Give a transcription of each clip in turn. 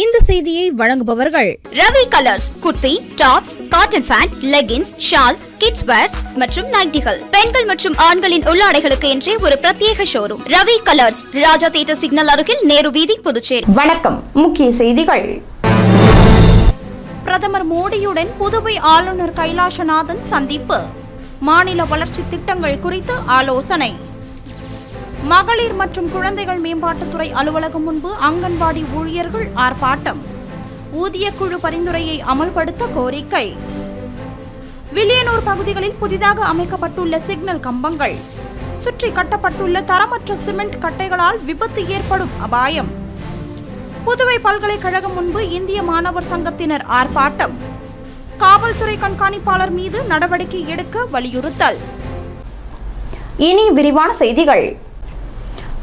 இந்த செய்தியை வழங்குபவர்கள் Ravi colours kurti tops cotton pant leggings shawl kids wears மற்றும் நைட்டிகள். பெண்கள் மற்றும் ஆண்களின் உள்ளாடைகளுக்கு என்றே ஒரு பிரத்யேக showroom Ravi colours Raja theatre signal அருகில் நேரு வீதி புதுச்சேரி. வணக்கம். முக்கிய செய்திகள். பிரதமர் மோடியுடன் புதுவை ஆளுநர் கைலாசநாதன் சந்திப்பு. மாநில வளர்ச்சி திட்டங்கள் குறித்து ஆலோசனை. மகளிர் மற்றும் குழந்தைகள் மேம்பாட்டுத்துறை அலுவலகம் முன்பு அங்கன்வாடி ஊழியர்கள் ஆர்ப்பாட்டம். ஊதியக்குழு பரிந்துரையை அமல்படுத்த கோரிக்கை. வில்லியனூர் பகுதிகளில் புதிதாக அமைக்கப்பட்டுள்ள சிக்னல் கம்பங்கள். சுற்றி கட்டப்பட்டுள்ள தரமற்ற சிமெண்ட் கட்டைகளால் விபத்து ஏற்படும் அபாயம். புதுவை பல்கலைக்கழகம் முன்பு இந்திய மாணவர் சங்கத்தினர் ஆர்ப்பாட்டம். காவல்துறை கண்காணிப்பாளர் மீது நடவடிக்கை எடுக்க வலியுறுத்தல். இனி விரிவான செய்திகள்.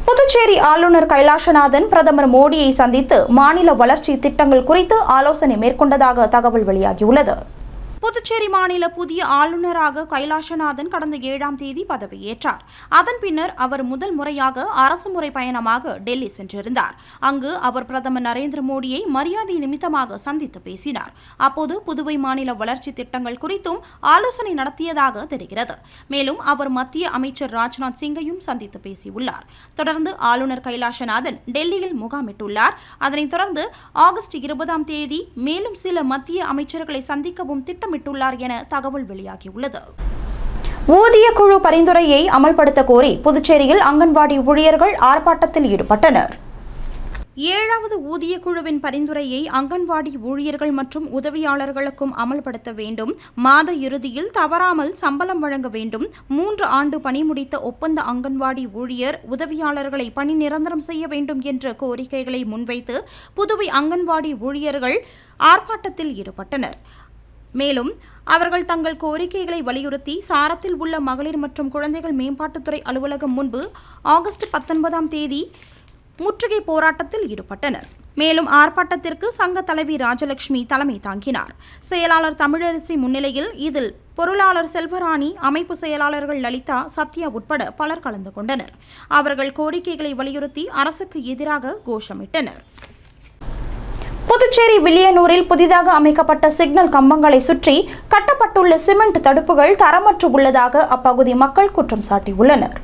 புதுச்சேரி ஆளுநர் கைலாசநாதன் பிரதமர் மோடியை சந்தித்து மாநில வளர்ச்சி திட்டங்கள் குறித்து ஆலோசனை மேற்கொண்டதாக தகவல் வெளியாகியுள்ளது. புதுச்சேரி மாநில புதிய ஆளுநராக கைலாசநாதன் கடந்த ஏழாம் தேதி பதவியேற்றார். அதன் பின்னர் அவர் முதல் முறையாக அரசு முறை பயணமாக டெல்லி சென்றிருந்தார். அங்கு அவர் பிரதமர் நரேந்திர மோடியை மரியாதை நிமித்தமாக சந்தித்து பேசினார். அப்போது புதுவை மாநில வளர்ச்சி திட்டங்கள் குறித்தும் ஆலோசனை நடத்தியதாக தெரிகிறது. மேலும் அவர் மத்திய அமைச்சர் ராஜ்நாத் சிங்கையும் சந்தித்து பேசியுள்ளார். தொடர்ந்து ஆளுநர் கைலாசநாதன் டெல்லியில் முகாமிட்டுள்ளார். அதனைத் தொடர்ந்து ஆகஸ்ட் இருபதாம் தேதி மேலும் சில மத்திய அமைச்சர்களை சந்திக்கவும் திட்டம் திட்டமிட்டுள்ளார் என தகவல் வெளியாகியுள்ளது. ஊதிய குழு பரிந்துரையை அமல்படுத்த கோரி புதுச்சேரியில் அங்கன்வாடி ஊழியர்கள் ஆர்ப்பாட்டத்தில் ஈடுபட்டனர். ஏழாவது ஊதிய குழுவின் பரிந்துரையை அங்கன்வாடி ஊழியர்கள் மற்றும் உதவியாளர்களுக்கும் அமல்படுத்த வேண்டும். மாத இறுதியில் தவறாமல் சம்பளம் வழங்க வேண்டும். மூன்று ஆண்டு பணி முடித்த ஒப்பந்த அங்கன்வாடி ஊழியர் உதவியாளர்களை பணி நிரந்தரம் செய்ய வேண்டும் என்ற கோரிக்கைகளை முன்வைத்து புதுவை அங்கன்வாடி ஊழியர்கள் ஆர்ப்பாட்டத்தில் ஈடுபட்டனர். மேலும் அவர்கள் தங்கள் கோரிக்கைகளை வலியுறுத்தி சாரத்தில் உள்ள மகளிர் மற்றும் குழந்தைகள் மேம்பாட்டுத்துறை அலுவலகம் முன்பு ஆகஸ்ட் பத்தொன்பதாம் தேதி முற்றுகை போராட்டத்தில் ஈடுபட்டனர். மேலும் ஆர்ப்பாட்டத்திற்கு சங்க தலைவி ராஜலட்சுமி தலைமை தாங்கினார். செயலாளர் தமிழரசி முன்னிலையில் இதில் பொருளாளர் செல்வராணி அமைப்பு செயலாளர்கள் லலிதா சத்யா உட்பட பலர் கலந்து கொண்டனர். அவர்கள் கோரிக்கைகளை வலியுறுத்தி அரசுக்கு எதிராக கோஷமிட்டனர். புதுச்சேரி வில்லியனூரில் புதிதாக அமைக்கப்பட்ட சிக்னல் கம்பங்களை சுற்றி கட்டப்பட்டுள்ள சிமெண்ட் தடுப்புகள் தரமற்று உள்ளதாக அப்பகுதி மக்கள் குற்றம் சாட்டியுள்ளனர்.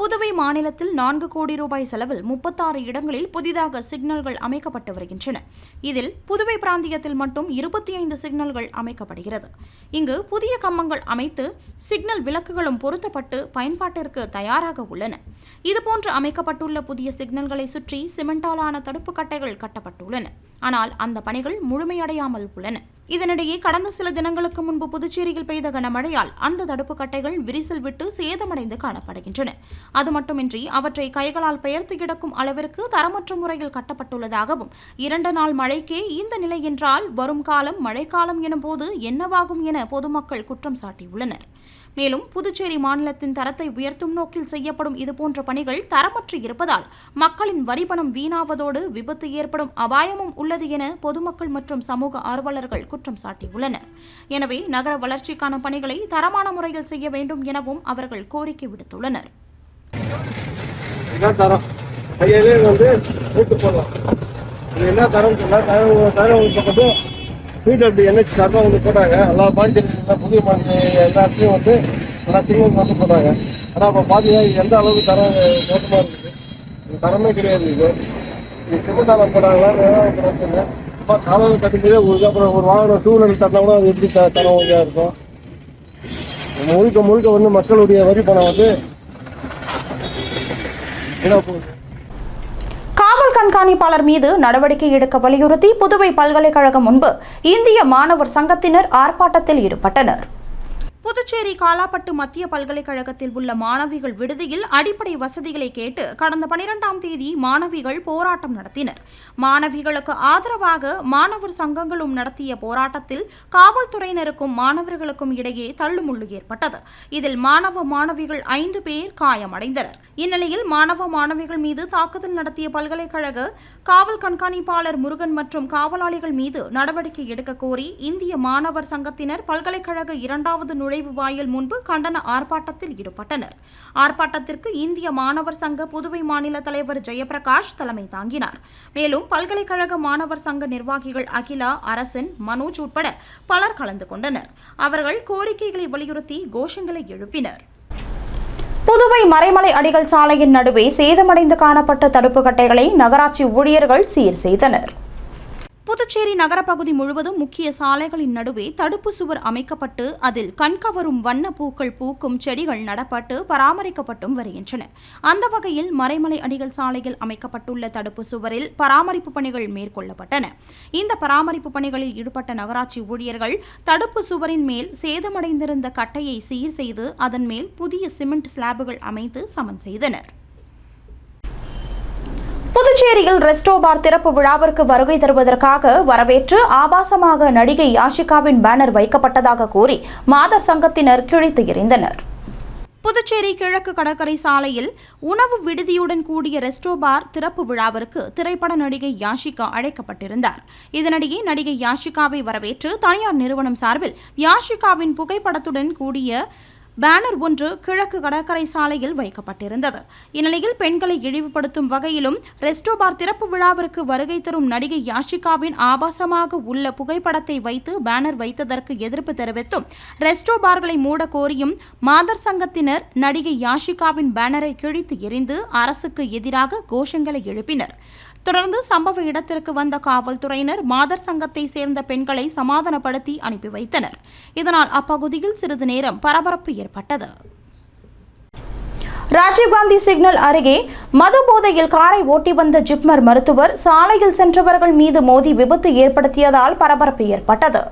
புதுவை மாநிலத்தில் நான்கு கோடி ரூபாய் செலவில் முப்பத்தாறு இடங்களில் புதிதாக சிக்னல்கள் அமைக்கப்பட்டு வருகின்றன. இதில் புதுவை பிராந்தியத்தில் மட்டும் இருபத்தி ஐந்து சிக்னல்கள் அமைக்கப்படுகிறது. இங்கு புதிய கம்பங்கள் அமைத்து சிக்னல் விளக்குகளும் பொருத்தப்பட்டு பயன்பாட்டிற்கு தயாராக உள்ளன. இதுபோன்று அமைக்கப்பட்டுள்ள புதிய சிக்னல்களை சுற்றி சிமெண்டாலான தடுப்பு கட்டைகள் கட்டப்பட்டுள்ளன. ஆனால் அந்த பணிகள் முழுமையடையாமல் உள்ளன. இதனிடையே கடந்த சில தினங்களுக்கு முன்பு புதுச்சேரியில் பெய்த கனமழையால் அந்த தடுப்பு கட்டைகள் விரிசல் விட்டு சேதமடைந்து காணப்படுகின்றன. அது மட்டுமின்றி அவற்றை கைகளால் பெயர்த்து கிடக்கும் அளவிற்கு தரமற்ற முறையில் கட்டப்பட்டுள்ளதாகவும் இரண்டு நாள் மழைக்கே இந்த நிலை என்றால் வரும் காலம் மழைக்காலம் எனும் போது என்னவாகும் என பொதுமக்கள் குற்றம் சாட்டியுள்ளனர். மேலும் புதுச்சேரி மாநிலத்தின் தரத்தை உயர்த்தும் நோக்கில் செய்யப்படும் இதுபோன்ற பணிகள் தரமற்று இருப்பதால் மக்களின் வரிபணம் வீணாவதோடு விபத்து ஏற்படும் அபாயமும் உள்ளது என பொதுமக்கள் மற்றும் சமூக ஆர்வலர்கள் குற்றம் சாட்டியுள்ளனர். எனவே நகர வளர்ச்சிக்கான பணிகளை தரமான முறையில் செய்ய வேண்டும் எனவும் அவர்கள் கோரிக்கை விடுத்துள்ளனர். என்ன தரம்? கையிலே வந்து போடலாம் என்ன தரம் தரம் தரம் பக்கத்தும் பிடபிள்யூ என்ஹெச் சார்பாக வந்து போட்டாங்க. எல்லா பாண்டிச்சேரியில் புதிய பாண்டிச்சேரி எல்லா வந்து எல்லா சிக்னல் வந்து போட்டாங்க. ஆனால் இப்போ பார்த்தீங்கன்னா எந்த அளவுக்கு தரம் மோசமாக இருக்குது தரமே கிடையாது இது. இது சிமெண்டாலம் போட்டாங்களா பிரச்சனை இப்போ காலையில் கட்டும்போதே ஒரு அப்புறம் ஒரு வாகனம் டூ வீலர் தட்டினா கூட அது எப்படி த தரம் வழியாக இருக்கும்? முழுக்க முழுக்க வந்து மக்களுடைய வரி பணம் வந்து என்ன போகுது. கண்காணிப்பாளர் மீது நடவடிக்கை எடுக்க வலியுறுத்தி புதுவை பல்கலைக்கழகம் முன்பு இந்திய மாணவர் சங்கத்தினர் ஆர்ப்பாட்டத்தில் ஈடுபட்டனர். புதுச்சேரி காலாப்பட்டு மத்திய பல்கலைக்கழகத்தில் உள்ள மாணவிகள் விடுதியில் அடிப்படை வசதிகளை கேட்டு கடந்த பனிரெண்டாம் தேதி மாணவிகள் போராட்டம் நடத்தினர். மாணவிகளுக்கு ஆதரவாக மாணவர் சங்கங்களும் நடத்திய போராட்டத்தில் காவல்துறையினருக்கும் மாணவர்களுக்கும் இடையே தள்ளுமுள்ளு ஏற்பட்டது. இதில் மாணவ மாணவிகள் ஐந்து பேர் காயமடைந்தனர். இந்நிலையில் மாணவ மாணவிகள் மீது தாக்குதல் நடத்திய பல்கலைக்கழக காவல் கண்காணிப்பாளர் முருகன் மற்றும் காவலாளிகள் மீது நடவடிக்கை எடுக்க கோரி இந்திய மாணவர் சங்கத்தினர் பல்கலைக்கழக இரண்டாவது நுழை நுழைவு வாயில் முன்பு கண்டன ஆர்ப்பாட்டத்தில் ஈடுபட்டனர். ஆர்ப்பாட்டத்திற்கு இந்திய மாணவர் சங்க புதுவை மாநில தலைவர் ஜெயபிரகாஷ் தலைமை தாங்கினார். மேலும் பல்கலைக்கழக மாணவர் சங்க நிர்வாகிகள் அகிலா அரசன் மனோஜ் உட்பட பலர் கலந்து கொண்டனர். அவர்கள் கோரிக்கைகளை வலியுறுத்தி கோஷங்களை எழுப்பினர். புதுவை மறைமலை அடிகள் சாலையின் நடுவே சேதமடைந்து காணப்பட்ட தடுப்பு கட்டைகளை நகராட்சி ஊழியர்கள் சீர் செய்தனர். புதுச்சேரி நகரப்பகுதி முழுவதும் முக்கிய சாலைகளின் நடுவே தடுப்பு சுவர் அமைக்கப்பட்டு அதில் கண்கவரும் வண்ண பூக்கள் பூக்கும் செடிகள் நடப்பட்டு பராமரிக்கப்பட்டும் வருகின்றன. அந்த வகையில் மறைமலை அடிகள் சாலையில் அமைக்கப்பட்டுள்ள தடுப்பு சுவரில் பராமரிப்பு பணிகள் மேற்கொள்ளப்பட்டன. இந்த பராமரிப்பு பணிகளில் ஈடுபட்ட நகராட்சி ஊழியர்கள் தடுப்பு சுவரின் மேல் சேதமடைந்திருந்த கட்டையை சீர் செய்து அதன் மேல் புதிய சிமெண்ட் ஸ்லாபுகள் அமைத்து சமன் செய்தனர். புதுச்சேரியில் ரெஸ்டோ பார் திறப்பு விழாவிற்கு வருகை தருவதற்காக வரவேற்று ஆபாசமாக நடிகை யாஷிகாவின் பேனர் வைக்கப்பட்டதாக கூறி மாதர் சங்கத்தினர் கிழித்து எறிந்தனர். புதுச்சேரி கிழக்கு கடற்கரை சாலையில் உணவு விடுதியுடன் கூடிய ரெஸ்டோ பார் திறப்பு விழாவிற்கு திரைப்பட நடிகை யாஷிகா அழைக்கப்பட்டிருந்தார். இதனிடையே நடிகை யாஷிகாவை வரவேற்று தனியார் நிறுவனம் சார்பில் யாஷிகாவின் புகைப்படத்துடன் கூடிய பேனர் ஒன்று கிழக்கு கடற்கரை சாலையில் வைக்கப்பட்டிருந்தது. இந்நிலையில் பெண்களை இழிவுபடுத்தும் வகையிலும் ரெஸ்டோ பார் திறப்பு விழாவிற்கு வருகை தரும் நடிகை யாஷிகாவின் ஆபாசமாக உள்ள புகைப்படத்தை வைத்து பேனர் வைத்ததற்கு எதிர்ப்பு தெரிவித்தும் ரெஸ்டோ பார்களை மூட கோரியும் மாதர் சங்கத்தினர் நடிகை யாஷிகாவின் பேனரை கிழித்து எறிந்து அரசுக்கு எதிராக கோஷங்களை எழுப்பினர். தொடர்ந்து சம்பவ இடத்திற்கு வந்த காவல்துறையினர் மாதர் சங்கத்தை சேர்ந்த பெண்களை சமாதானப்படுத்தி அனுப்பி வைத்தனர். இதனால் அப்பகுதியில் சிறிது நேரம் பரபரப்பு ஏற்பட்டது. ராஜீவ்காந்தி சிக்னல் அருகே மது போதையில் காரை ஓட்டி வந்த ஜிப்மர் மருத்துவர் சாலையில் சென்றவர்கள் மீது மோதி விபத்து ஏற்படுத்தியதால் பரபரப்பு ஏற்பட்டது.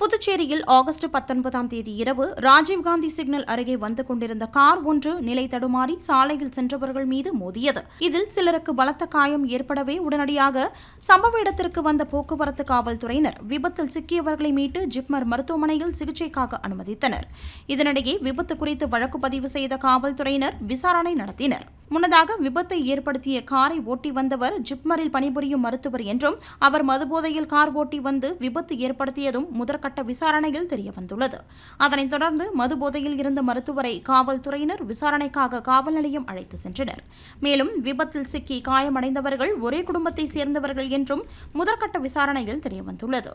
புதுச்சேரியில் ஆகஸ்ட் பத்தொன்பதாம் தேதி இரவு ராஜீவ்காந்தி சிக்னல் அருகே வந்து கொண்டிருந்த கார் ஒன்று நிலை தடுமாறி சாலையில் சென்றவர்கள் மீது மோதியது. இதில் சிலருக்கு பலத்த காயம் ஏற்படவே உடனடியாக சம்பவ இடத்திற்கு வந்த போக்குவரத்து காவல்துறையினர் விபத்தில் சிக்கியவர்களை மீட்டு ஜிப்மர் மருத்துவமனையில் சிகிச்சைக்காக அனுமதித்தனர். இதனிடையே விபத்து குறித்து வழக்கு பதிவு செய்த காவல்துறையினர் விசாரணை நடத்தினர். முன்னதாக விபத்தை ஏற்படுத்திய காரை ஓட்டி வந்தவர் ஜிப்மரில் பணிபுரியும் மருத்துவர் என்றும் அவர் மதுபோதையில் கார் ஓட்டி வந்து விபத்து ஏற்படுத்தியதும் முதற்கட்ட விசாரணையில் தெரியவந்துள்ளது. அதனைத் தொடர்ந்து மதுபோதையில் இருந்த மருத்துவரை காவல்துறையினர் விசாரணைக்காக காவல் நிலையம் அழைத்து சென்றனர். மேலும் விபத்தில் சிக்கி காயமடைந்தவர்கள் ஒரே குடும்பத்தைச் சேர்ந்தவர்கள் என்றும் முதற்கட்ட விசாரணையில் தெரியவந்துள்ளது.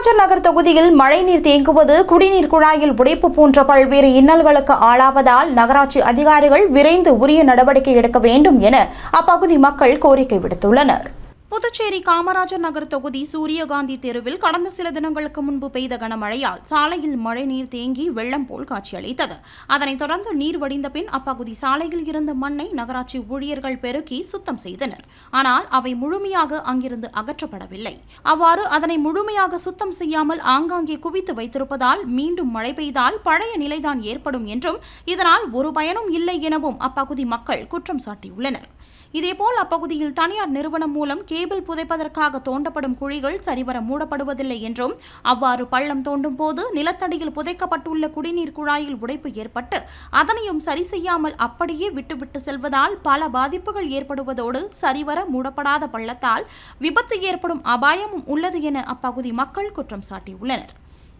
காமராஜர் நகர் தொகுதியில் மழைநீர் தேங்குவது குடிநீர் குழாயில் உடைப்பு போன்ற பல்வேறு இன்னல்களுக்கு ஆளாவதால் நகராட்சி அதிகாரிகள் விரைந்து உரிய நடவடிக்கை எடுக்க வேண்டும் என அப்பகுதி மக்கள் கோரிக்கை விடுத்துள்ளனர். புதுச்சேரி காமராஜர் நகர் தொகுதி சூரியகாந்தி தெருவில் கடந்த சில தினங்களுக்கு முன்பு பெய்த கனமழையால் சாலையில் மழைநீர் தேங்கி வெள்ளம் போல் காட்சியளித்தது. அதனைத் தொடர்ந்து நீர் வடிந்த பின் அப்பகுதி சாலையில் இருந்த மண்ணை நகராட்சி ஊழியர்கள் பெருக்கி சுத்தம் செய்தனர். ஆனால் அவை முழுமையாக அங்கிருந்து அகற்றப்படவில்லை. அவ்வாறு அதனை முழுமையாக சுத்தம் செய்யாமல் ஆங்காங்கே குவித்து வைத்திருப்பதால் மீண்டும் மழை பெய்தால் பழைய நிலைதான் ஏற்படும் என்றும் இதனால் ஒரு பயனும் இல்லை எனவும் அப்பகுதி மக்கள் குற்றம் சாட்டியுள்ளனர். இதேபோல் அப்பகுதியில் தனியார் நிறுவனம் மூலம் கே கேபிள் புதைப்பதற்காக தோண்டப்படும் குழிகள் சரிவர மூடப்படுவதில்லை என்றும் அவ்வாறு பள்ளம் தோண்டும் போது நிலத்தடியில் புதைக்கப்பட்டுள்ள குடிநீர் குழாயில் உடைப்பு ஏற்பட்டு அதனையும் சரி செய்யாமல் அப்படியே விட்டுவிட்டு செல்வதால் பல பாதிப்புகள் ஏற்படுவதோடு சரிவர மூடப்படாத பள்ளத்தால் விபத்து ஏற்படும் அபாயமும் உள்ளது என அப்பகுதி மக்கள் குற்றம் சாட்டியுள்ளனர்.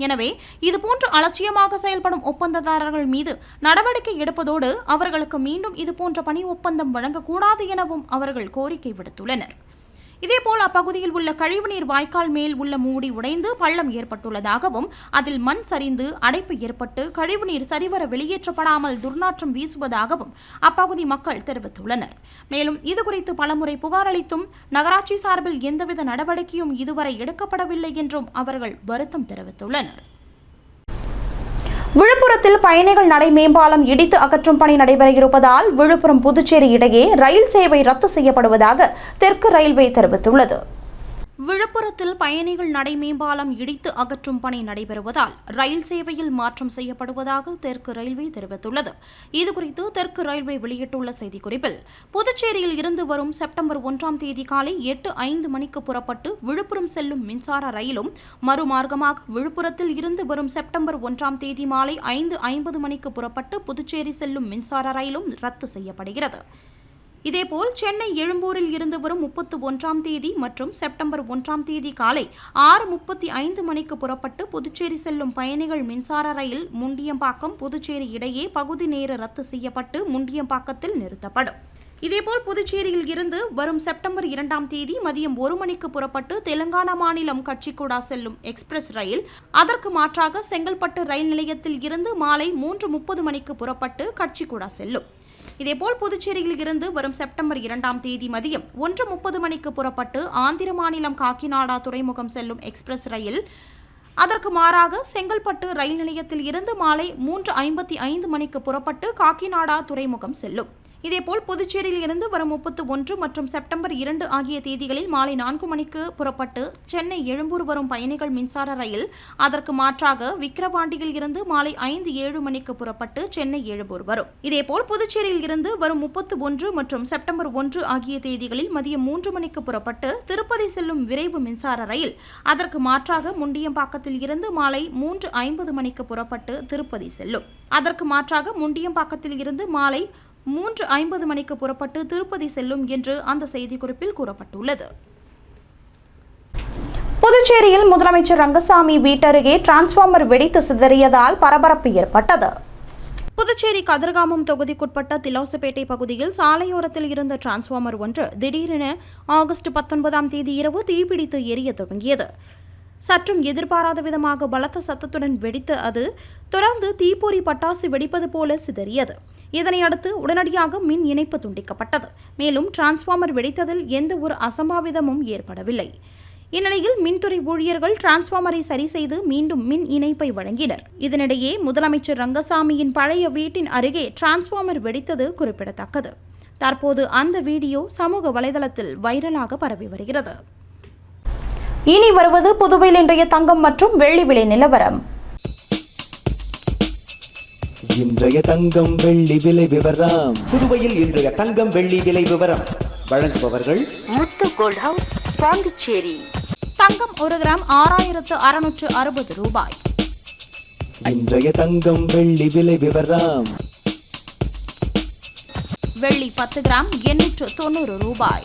எனவே இதுபோன்று அலட்சியமாக செயல்படும் ஒப்பந்ததாரர்கள் மீது நடவடிக்கை எடுப்பதோடு அவர்களுக்கு மீண்டும் இதுபோன்ற பணி ஒப்பந்தம் வழங்கக்கூடாது எனவும் அவர்கள் கோரிக்கை விடுத்துள்ளனர். இதேபோல் அப்பகுதியில் உள்ள கழிவுநீர் வாய்க்கால் மேல் உள்ள மூடி உடைந்து பள்ளம் ஏற்பட்டுள்ளதாகவும் அதில் மண் சரிந்து அடைப்பு ஏற்பட்டு கழிவுநீர் சரிவர வெளியேற்றப்படாமல் துர்நாற்றம் வீசுவதாகவும் அப்பகுதி மக்கள் தெரிவித்துள்ளனர். மேலும் இதுகுறித்து பலமுறை புகார் அளித்தும் நகராட்சி சார்பில் எந்தவித நடவடிக்கையும் இதுவரை எடுக்கப்படவில்லை என்றும் அவர்கள் வருத்தம் தெரிவித்துள்ளனர். விழுப்புரத்தில் பயணிகள் நடை மேம்பாலம் இடித்து அகற்றும் பணி நடைபெற இருப்பதால் விழுப்புரம் புதுச்சேரி இடையே ரயில் சேவை ரத்து செய்யப்படுவதாக தெற்கு ரயில்வே தெரிவித்துள்ளது. விழுப்புரத்தில் பயணிகள் நடை மேம்பாலம் இடித்து அகற்றும் பணி நடைபெறுவதால் ரயில் சேவையில் மாற்றம் செய்யப்படுவதாக தெற்கு ரயில்வே தெரிவித்துள்ளது. இதுகுறித்து தெற்கு ரயில்வே வெளியிட்டுள்ள செய்திக்குறிப்பில் புதுச்சேரியில் இருந்து வரும் செப்டம்பர் ஒன்றாம் தேதி காலை எட்டு ஐந்து மணிக்கு புறப்பட்டு விழுப்புரம் செல்லும் மின்சார ரயிலும் மறுமார்க்கமாக விழுப்புரத்தில் இருந்து வரும் செப்டம்பர் ஒன்றாம் தேதி மாலை ஐந்து ஐம்பது மணிக்கு புறப்பட்டு புதுச்சேரி செல்லும் மின்சார ரயிலும் ரத்து செய்யப்படுகிறது. இதேபோல் சென்னை எழும்பூரில் இருந்து வரும் முப்பத்து ஒன்றாம் தேதி மற்றும் செப்டம்பர் ஒன்றாம் தேதி காலை ஆறு முப்பத்தி ஐந்து மணிக்கு புறப்பட்டு புதுச்சேரி செல்லும் பயணிகள் மின்சார ரயில் முண்டியம்பாக்கம் புதுச்சேரி இடையே பகுதி நேர ரத்து செய்யப்பட்டு முண்டியம்பாக்கத்தில் நிறுத்தப்படும். இதேபோல் புதுச்சேரியில் இருந்து வரும் செப்டம்பர் இரண்டாம் தேதி மதியம் ஒரு மணிக்கு புறப்பட்டு தெலுங்கானா மாநிலம் கட்சிக்குடா செல்லும் எக்ஸ்பிரஸ் ரயில் அதற்கு மாற்றாக செங்கல்பட்டு ரயில் நிலையத்தில் இருந்து மாலை மூன்று முப்பது மணிக்கு புறப்பட்டு கட்சிக்குடா செல்லும். இதேபோல் புதுச்சேரியில் இருந்து வரும் செப்டம்பர் இரண்டாம் தேதி மதியம் ஒன்று முப்பது மணிக்கு புறப்பட்டு ஆந்திர மாநிலம் காக்கிநாடா துறைமுகம் செல்லும் எக்ஸ்பிரஸ் ரயில். அதற்கு மாறாக செங்கல்பட்டு ரயில் நிலையத்தில் இருந்து மாலை மூன்று ஐம்பத்தி ஐந்து மணிக்கு புறப்பட்டு காக்கிநாடா துறைமுகம் செல்லும். இதேபோல் புதுச்சேரியில் இருந்து வரும் முப்பத்து ஒன்று மற்றும் செப்டம்பர் இரண்டு ஆகிய தேதிகளில் மாலை நான்கு மணிக்கு புறப்பட்டு சென்னை எழும்பூர் வரும் பயணிகள் மின்சார ரயில் அதற்கு மாற்றாக விக்கிரவாண்டியில் இருந்து மாலை ஐந்து ஏழு மணிக்கு புறப்பட்டு சென்னை எழும்பூர் வரும். இதேபோல் புதுச்சேரியில் இருந்து வரும் முப்பத்து ஒன்று மற்றும் செப்டம்பர் ஒன்று ஆகிய தேதிகளில் மதியம் மூன்று மணிக்கு புறப்பட்டு திருப்பதி செல்லும் விரைவு மின்சார ரயில் அதற்கு மாற்றாக முண்டியம்பாக்கத்தில் இருந்து மாலை மூன்று ஐம்பது மணிக்கு புறப்பட்டு திருப்பதி செல்லும். அதற்கு மாற்றாக முண்டியம்பாக்கத்தில் இருந்து மாலை மூன்று ஐம்பது மணிக்கு புறப்பட்டு திருப்பதி செல்லும் என்று அந்த செய்திக்குறிப்பில் கூறப்பட்டுள்ளது. புதுச்சேரியில் முதலமைச்சர் ரங்கசாமி வீட்டருகே டிரான்ஸ்பார்மர் வெடித்து சிதறியதால் பரபரப்பு ஏற்பட்டது. புதுச்சேரி கதிர்காமம் தொகுதிக்குட்பட்ட திலோசப்பேட்டை பகுதியில் சாலையோரத்தில் இருந்த டிரான்ஸ்பார்மர் ஒன்று திடீரென ஆகஸ்ட் பத்தொன்பதாம் தேதி இரவு தீப்பிடித்து எரிய தொடங்கியது சற்றும் எதிர்பாராத விதமாக பலத்த சத்தத்துடன் வெடித்து அது தொடர்ந்து தீப்பொறி பட்டாசு வெடிப்பது போல சிதறியது. இதனையடுத்து உடனடியாக மின் இணைப்பு துண்டிக்கப்பட்டது. மேலும் டிரான்ஸ்ஃபார்மர் வெடித்ததில் எந்த ஒரு அசம்பாவிதமும் ஏற்படவில்லை. இந்நிலையில் மின்துறை ஊழியர்கள் டிரான்ஸ்ஃபார்மரை சரி செய்து மீண்டும் மின் இணைப்பை வழங்கினர். இதனிடையே முதலமைச்சர் ரங்கசாமியின் பழைய வீட்டின் அருகே டிரான்ஸ்ஃபார்மர் வெடித்தது குறிப்பிடத்தக்கது. தற்போது அந்த வீடியோ சமூக வலைதளத்தில் வைரலாக பரவி வருகிறது. இனி வருவது புதுவையில் இன்றைய தங்கம் மற்றும் வெள்ளி விலை நிலவரம். இன்றைய தங்கம் வெள்ளி விலை விவரம். புதுவையில் இன்றைய தங்கம் வெள்ளி விலை விவரம். வழங்குபவர்கள் முத்து கோல்ட் ஹவுஸ் பாண்டிச்சேரி. தங்கம் ஒரு கிராம் ஆறாயிரத்து அறுநூற்று அறுபது ரூபாய். இன்றைய தங்கம் வெள்ளி விலை விவரம். வெள்ளி பத்து கிராம் எண்ணூற்று தொண்ணூறு ரூபாய்.